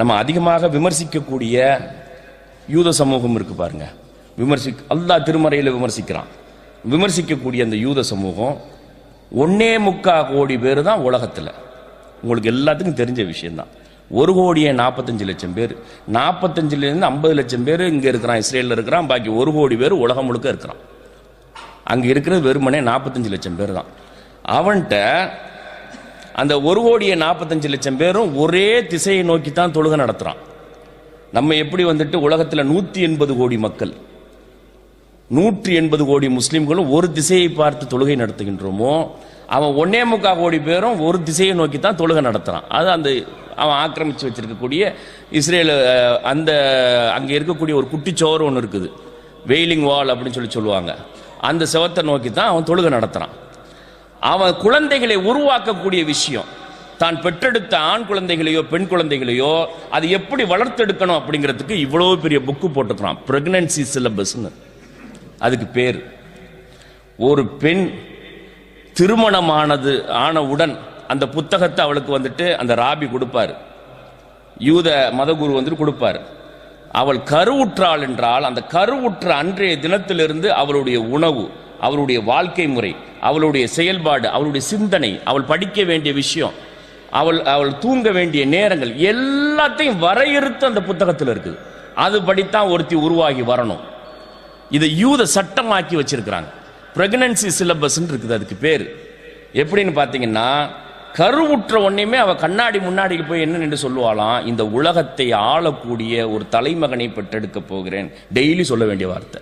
நம்ம அதிகமாக விமர்சிக்கக்கூடிய யூத சமூகம் இருக்கு பாருங்க. விமர்சி அல்லா திருமறையில் விமர்சிக்கிறான். விமர்சிக்கக்கூடிய அந்த யூத சமூகம் ஒன்னே முக்கா கோடி பேர் தான் உலகத்தில். உங்களுக்கு எல்லாத்துக்கும் தெரிஞ்ச விஷயம்தான். ஒரு கோடியே நாற்பத்தஞ்சு லட்சம் பேர். நாற்பத்தஞ்சிலேருந்து ஐம்பது லட்சம் பேர் இங்கே இருக்கிறான் இஸ்ரேலில் இருக்கிறான் பாக்கி ஒரு கோடி பேர் உலகம் முழுக்க இருக்கிறான். அங்கே இருக்கிறது வெறுமனே நாற்பத்தஞ்சு லட்சம் பேர் தான். அவன்கிட்ட அந்த ஒரு கோடியே நாற்பத்தஞ்சு லட்சம் பேரும் ஒரே திசையை நோக்கி தான் தொழுகை நடத்துகிறான் நம்ம எப்படி வந்துட்டு உலகத்தில் நூற்றி எண்பது கோடி மக்கள் நூற்றி எண்பது கோடி முஸ்லீம்களும் ஒரு திசையை பார்த்து தொழுகை நடத்துகின்றோமோ அவன் ஒன்னே முக்கால் கோடி பேரும் ஒரு திசையை நோக்கி தான் தொழுகை நடத்துகிறான் அது அந்த அவன் ஆக்கிரமிச்சு வச்சிருக்கக்கூடிய இஸ்ரேல் அந்த அங்கே இருக்கக்கூடிய ஒரு குட்டிச்சோறு ஒன்று இருக்குது. வெயிலிங் வால் அப்படின்னு சொல்லி சொல்லுவாங்க. அந்த செவத்தை நோக்கி தான் அவன் தொழுகை நடத்துகிறான் அவன் குழந்தைகளை உருவாக்கக்கூடிய விஷயம். தான் பெற்றெடுத்த ஆண் குழந்தைகளையோ பெண் குழந்தைகளையோ அது எப்படி வளர்த்தெடுக்கணும் அப்படிங்கிறதுக்கு இவ்வளோ பெரிய புக்கு போட்டுக்கிறான் பிரெக்னன்சி சிலபஸ்னு அதுக்கு பேர். ஒரு பெண் திருமணமானது ஆனவுடன் அந்த புத்தகத்தை அவளுக்கு வந்துட்டு அந்த ராபி கொடுப்பார். யூத மதகுரு வந்துட்டு கொடுப்பார். அவள் கருவுற்றாள் என்றால் அந்த கருவுற்ற அன்றைய தினத்திலிருந்து அவளுடைய உணவு அவருடைய வாழ்க்கை முறை அவளுடைய செயல்பாடு அவளுடைய சிந்தனை அவள் படிக்க வேண்டிய விஷயம் அவள் அவள் தூங்க வேண்டிய நேரங்கள் எல்லாத்தையும் வரையறுத்து அந்த புத்தகத்தில் இருக்குது. அது படித்தான் ஒருத்தி உருவாகி வரணும். இதை யூத சட்டமாக்கி வச்சிருக்கிறாங்க. பிரெக்னன்சி சிலபஸ் இருக்குது அதுக்கு பேர். எப்படின்னு பார்த்தீங்கன்னா கருவுற்ற உடனேயுமே அவள் கண்ணாடி முன்னாடி போய் என்ன நின்று சொல்லுவாளாம்? இந்த உலகத்தை ஆளக்கூடிய ஒரு தலைமகனை பெற்றெடுக்க போகிறேன். டெய்லி சொல்ல வேண்டிய வார்த்தை.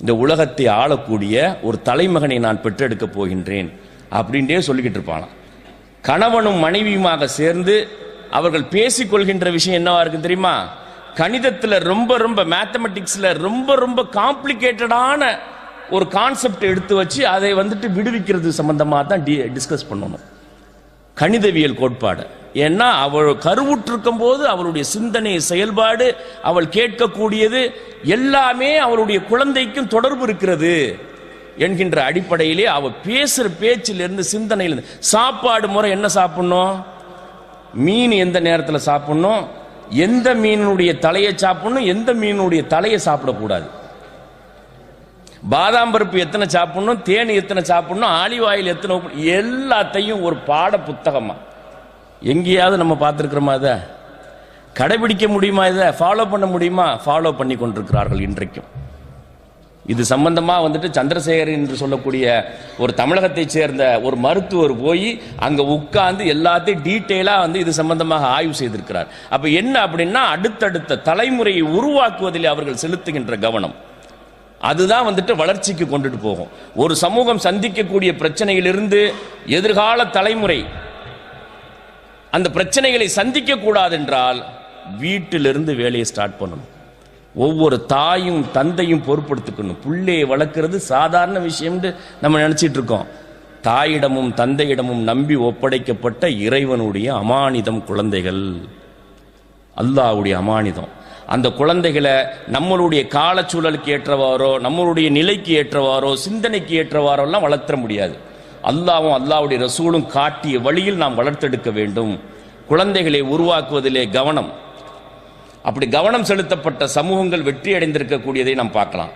இந்த உலகத்தை ஆளக்கூடிய ஒரு தலைமகனை நான் பெற்றெடுக்க போகின்றேன் அப்படின்ட்டே சொல்லிக்கிட்டு இருப்பாளாம் கணவனும் மனைவியுமாக சேர்ந்து அவர்கள் பேசிக்கொள்கின்ற விஷயம் என்னவா இருக்கு தெரியுமா? கணிதத்தில் ரொம்ப ரொம்ப மேத்தமெட்டிக்ஸில் ரொம்ப ரொம்ப காம்ப்ளிகேட்டடான ஒரு கான்செப்ட் எடுத்து வச்சு அதை வந்துட்டு விடுவிக்கிறது சம்பந்தமாக தான் டி டிஸ்கஸ் பண்ணணும். கணிதவியல் கோட்பாடு. ஏன்னா அவள் கருவுற்றிருக்கும் போது அவளுடைய சிந்தனை செயல்பாடு அவள் கேட்கக்கூடியது எல்லாமே அவளுடைய குழந்தைக்கும் தொடர்பு இருக்கிறது என்கின்ற அடிப்படையிலே அவள் பேசுகிற பேச்சிலிருந்து சிந்தனையிலிருந்து. சாப்பாடு முறை என்ன சாப்பிடணும்? மீன் எந்த நேரத்தில் சாப்பிடணும்? எந்த மீனுடைய தலையை சாப்பிடணும்? எந்த மீனுடைய தலையை சாப்பிடக்கூடாது? பாதாம் பருப்பு எத்தனை சாப்பிடணும்? தேனி எத்தனை சாப்பிடணும்? ஆலிவ் ஆயில் எத்தனை எல்லாத்தையும் ஒரு பாட புத்தகமாக எங்கேயாவது நம்ம பார்த்துருக்குறோமா இதை? கடைபிடிக்க முடியுமா இதை? ஃபாலோ பண்ண முடியுமா? ஃபாலோ பண்ணி கொண்டிருக்கிறார்கள் இன்றைக்கும். இது சம்பந்தமாக வந்துட்டு சந்திரசேகர் என்று சொல்லக்கூடிய ஒரு தமிழகத்தைச் சேர்ந்த ஒரு மருத்துவர் போய் அங்கே உட்கார்ந்து எல்லாத்தையும் டீட்டெயிலாக வந்து இது சம்பந்தமாக ஆய்வு செய்திருக்கிறார். அப்போ என்ன அப்படின்னா அடுத்தடுத்த தலைமுறையை உருவாக்குவதில் அவர்கள் செலுத்துகின்ற கவனம். அதுதான் வந்துட்டு வளர்ச்சிக்கு கொண்டுட்டு போகும். ஒரு சமூகம் சந்திக்கக்கூடிய பிரச்சனையிலிருந்து எதிர்கால தலைமுறை அந்த பிரச்சனைகளை சந்திக்க கூடாது என்றால் வீட்டிலிருந்து வேலையை ஸ்டார்ட் பண்ணணும். ஒவ்வொரு தாயும் தந்தையும் பொறுப்படுத்திக்கணும் புள்ளையை வளர்க்குறது சாதாரண விஷயம்னு நம்ம நினச்சிட்டு இருக்கோம். தாயிடமும் தந்தையிடமும் நம்பி ஒப்படைக்கப்பட்ட இறைவனுடைய அமானிதம் குழந்தைகள். அல்லாஹ்வுடைய அமானிதம். அந்த குழந்தைகளை நம்மளுடைய காலச்சூழலுக்கு ஏற்றவாரோ நம்மளுடைய நிலைக்கு ஏற்றவாரோ சிந்தனைக்கு ஏற்றவாரோ எல்லாம் வளர்த்த முடியாது. அல்லாவும் அல்லாவுடைய ரசூலும் காட்டிய வழியில் நாம் வளர்த்தெடுக்க வேண்டும். குழந்தைகளை உருவாக்குவதிலே கவனம். அப்படி கவனம் செலுத்தப்பட்ட சமூகங்கள் வெற்றி அடைந்திருக்கக்கூடியதை நாம் பார்க்கலாம்.